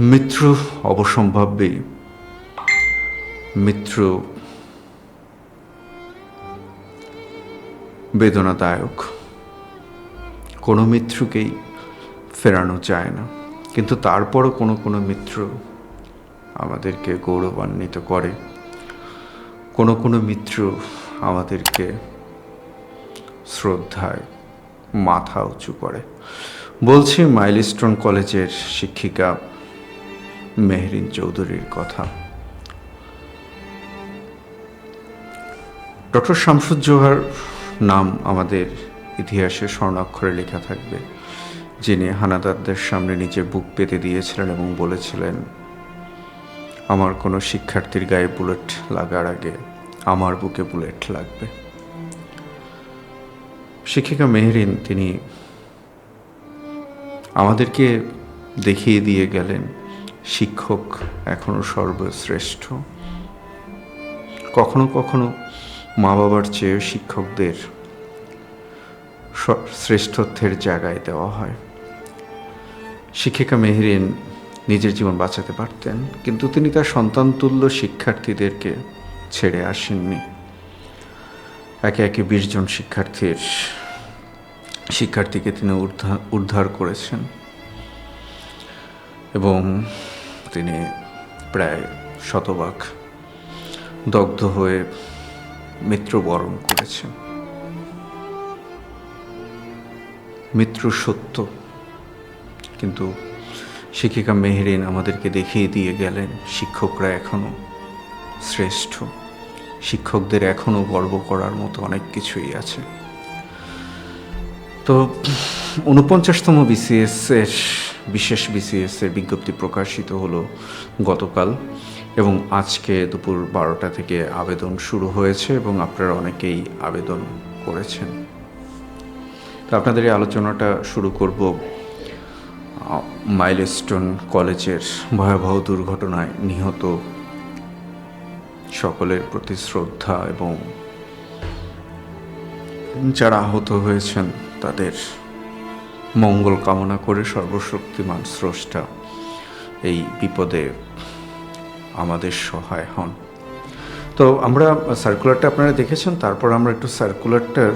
মৃত্যু অবসম্ভাব্যই। মিত্র বেদনাদায়ক। কোনো মৃত্যুকেই ফেরানো যায় না। কিন্তু তারপরও কোনো কোনো মিত্র আমাদেরকে গৌরবান্বিত করে। কোনো কোনো মিত্র আমাদেরকে শ্রদ্ধায় মাথা উঁচু করে। বলছি মাইলস্টোন কলেজের শিক্ষিকা মেহরিন চৌধুরীর কথা। ডক্টর শামসুজ্জোহার নাম আমাদের ইতিহাসে স্বর্ণাক্ষরে লেখা থাকবে, যিনি হানাদারদের সামনে নিজে বুক পেতে দিয়েছিলেন এবং বলেছিলেন, আমার কোনো শিক্ষার্থীর গায়ে বুলেট লাগার আগে আমার বুকে বুলেট লাগবে। শিক্ষিকা মেহরিন, তিনি আমাদেরকে দেখিয়ে দিয়ে গেলেন শিক্ষক এখনও সর্বশ্রেষ্ঠ। কখনো কখনো মা বাবার চেয়ে শিক্ষকদের শ্রেষ্ঠত্বের জায়গায় দেওয়া হয়। শিক্ষিকা মেহরিন নিজের জীবন বাঁচাতে পারতেন, কিন্তু তিনি তার সন্তানতুল্য শিক্ষার্থীদেরকে ছেড়ে আসেননি। একে একে বিশ জন শিক্ষার্থীর শিক্ষার্থীকে তিনি উদ্ধার উদ্ধার করেছেন। এবং তিনি প্রায় শতভাগ দগ্ধ হয়ে মৃত্যুবরণ করেছেন। মৃত্যু সত্য, কিন্তু শিক্ষিকা মেহরিন আমাদেরকে দেখিয়ে দিয়ে গেলেন, শিক্ষকরা এখনও শ্রেষ্ঠ। শিক্ষকদের এখনও গর্ব করার মতো অনেক কিছুই আছে। তো উনপঞ্চাশতম বিসিএস এর বিশেষ বিসিএস এর বিজ্ঞপ্তি প্রকাশিত হলো গতকাল এবং আজকে দুপুর বারোটা থেকে আবেদন শুরু হয়েছে এবং আপনারা অনেকেই আবেদন করেছেন। তো আপনাদের এই আলোচনাটা শুরু করব মাইলস্টোন কলেজের ভয়াবহ দুর্ঘটনায় নিহত সকলের প্রতি শ্রদ্ধা এবং যারা আহত হয়েছেন তাদের মঙ্গল কামনা করে সর্বশক্তিমান স্রষ্টা এই বিপদে আমাদের সহায় হন। তো আমরা সার্কুলারটা আপনারা দেখেছেন, তারপর আমরা একটু সার্কুলারটার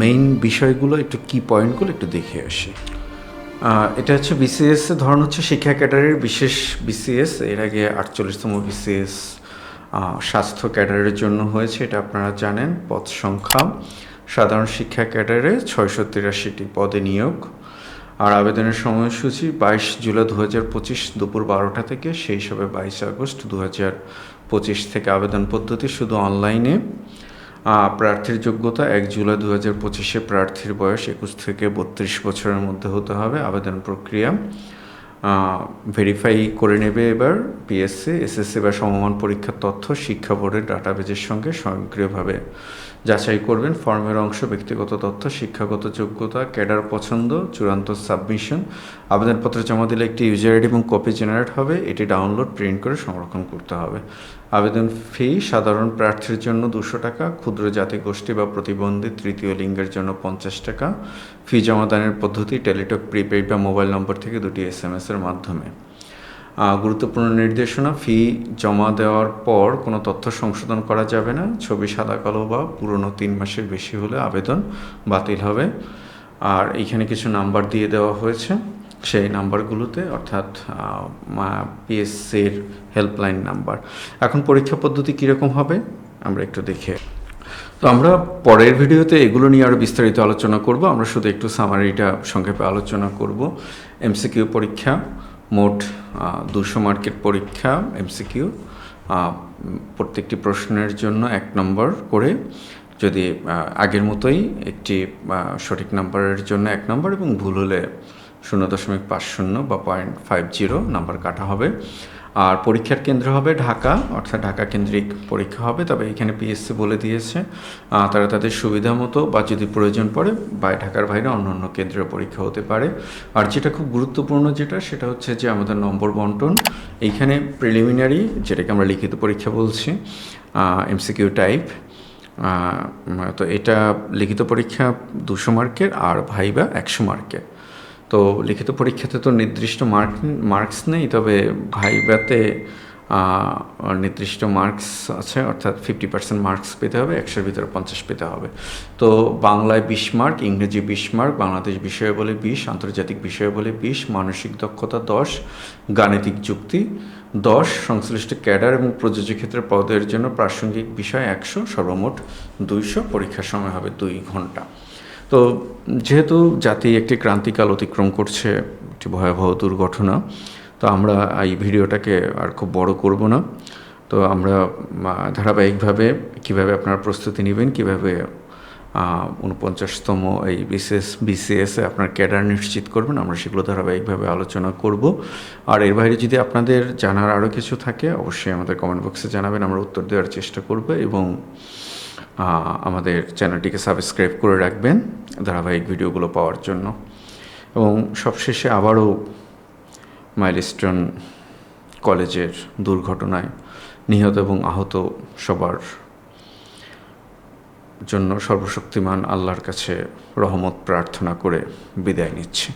মেইন বিষয়গুলো একটু কি পয়েন্টগুলো একটু দেখে আসি। এটা হচ্ছে বিসিএস ধরন হচ্ছে শিক্ষা ক্যাডারের বিশেষ বিসিএস এর আগে আটচল্লিশতম বিসিএস স্বাস্থ্য ক্যাডারের জন্য হয়েছে, এটা আপনারা জানেন পদ সংখ্যা। সাধারণ শিক্ষা ক্যাডারে ছয়শো তিরাশিটি পদে নিয়োগ। আর আবেদনের সময়সূচি বাইশ জুলাই দু হাজার পঁচিশ দুপুর বারোটা থেকে, সেই হিসাবে বাইশ আগস্ট দু হাজার পঁচিশ থেকে আবেদন পদ্ধতি শুধু অনলাইনে। প্রার্থীর যোগ্যতা এক জুলাই দু হাজার পঁচিশে প্রার্থীর বয়স একুশ থেকে বত্রিশ বছরের মধ্যে হতে হবে আবেদন প্রক্রিয়া। ভেরিফাই করে নেবে এবার পিএসসি এসএসসি বা সমমান পরীক্ষার তথ্য শিক্ষা বোর্ডের ডাটাবেজের সঙ্গে স্বয়ংক্রিয়ভাবে যাচাই করবেন। ফর্মের অংশ, ব্যক্তিগত তথ্য, শিক্ষাগত যোগ্যতা, ক্যাডার পছন্দ, চূড়ান্ত সাবমিশন, আবেদনপত্র জমা দিলে একটি ইউজার আইডি এবং কপি জেনারেট হবে। এটি ডাউনলোড প্রিন্ট করে সংরক্ষণ করতে হবে। আবেদন ফি সাধারণ প্রার্থীর জন্য দুশো টাকা, ক্ষুদ্র জাতি গোষ্ঠী বা প্রতিবন্ধী তৃতীয় লিঙ্গের জন্য পঞ্চাশ টাকা ফি জমাদানের পদ্ধতি টেলিটক, প্রিপেইড বা মোবাইল নম্বর থেকে দুটি এস এম এর মাধ্যমে। গুরুত্বপূর্ণ নির্দেশনা, ফি জমা দেওয়ার পর কোনো তথ্য সংশোধন করা যাবে না। ছবি সাদা কালো বা পুরনো তিন মাসের বেশি হলে আবেদন বাতিল হবে। আর এইখানে কিছু নাম্বার দিয়ে দেওয়া হয়েছে। সেই নাম্বারগুলোতে অর্থাৎ পিএসসির হেল্পলাইন নাম্বার। এখন পরীক্ষা পদ্ধতি কীরকম হবে? আমরা একটু দেখে তো আমরা পরের ভিডিওতে এগুলো নিয়ে আরও বিস্তারিত আলোচনা করব। আমরা শুধু একটু সামারিটা সংক্ষেপে আলোচনা করব। এমসিকিউ পরীক্ষা, মোট দুশো মার্কের পরীক্ষা এমসিকিউ প্রত্যেকটি প্রশ্নের জন্য এক নম্বর করে যদি আগের মতোই একটি সঠিক নাম্বারের জন্য এক নম্বর এবং ভুল হলে শূন্য দশমিক পাঁচ শূন্য বা পয়েন্ট ফাইভ জিরো নাম্বার কাটা হবে। আর পরীক্ষার কেন্দ্র হবে ঢাকা, অর্থাৎ ঢাকা কেন্দ্রিক পরীক্ষা হবে, তবে এখানে পিএসসি বলে দিয়েছে। তারা তাদের সুবিধা মতো বা যদি প্রয়োজন পড়ে, বা ঢাকার বাইরে অন্য অন্য কেন্দ্রীয় পরীক্ষা হতে পারে। আর যেটা খুব গুরুত্বপূর্ণ যেটা, সেটা হচ্ছে যে আমাদের নম্বর বন্টন, এইখানে প্রিলিমিনারি যেটাকে আমরা লিখিত পরীক্ষা বলছি এমসিকিউ টাইপ তো এটা লিখিত পরীক্ষা দুশো মার্কের আর ভাইবা একশো মার্কের। তো লিখিত পরীক্ষাতে তো নির্দিষ্ট মার্ক মার্কস নেই তবে ভাইভাতে আহ, নির্দিষ্ট মার্কস আছে অর্থাৎ ফিফটি পার্সেন্ট মার্কস পেতে হবে একশোর ভিতরে পঞ্চাশ পেতে হবে। তো বাংলায় বিশ মার্ক ইংরেজি বিশ মার্ক বাংলাদেশ বিষয়ে বলে বিশ আন্তর্জাতিক বিষয়ে বলে বিশ মানসিক দক্ষতা দশ গাণিতিক যুক্তি দশ সংশ্লিষ্ট ক্যাডার এবং প্রযোজ্য ক্ষেত্রে পদের জন্য প্রাসঙ্গিক বিষয় একশো সর্বমোট দুইশো পরীক্ষার সময় হবে দুই ঘণ্টা। তো যেহেতু জাতি একটি ক্রান্তিকাল অতিক্রম করছে, একটি ভয়াবহ দুর্ঘটনা, তো আমরা এই ভিডিওটাকে আর খুব বড় করব না। তো আমরা ধারাবাহিকভাবে কীভাবে আপনারা প্রস্তুতি নেবেন, কীভাবে উনপঞ্চাশতম এই বিসিএস বিসিএসে আপনার ক্যাডার নিশ্চিত করবেন, আমরা সেগুলো ধারাবাহিকভাবে আলোচনা করব। আর এর বাইরে যদি আপনাদের জানার আরও কিছু থাকে, অবশ্যই আমাদের কমেন্ট বক্সে জানাবেন, আমরা উত্তর দেওয়ার চেষ্টা করব এবং আমাদের চ্যানেলটিকে সাবস্ক্রাইব করে রাখবেন ধারাবাহিক ভিডিওগুলো পাওয়ার জন্য। এবং সবশেষে আবারও মাইলস্টোন কলেজের দুর্ঘটনায় নিহত এবং আহত সবার জন্য সর্বশক্তিমান আল্লাহর কাছে রহমত প্রার্থনা করে বিদায় নিচ্ছি।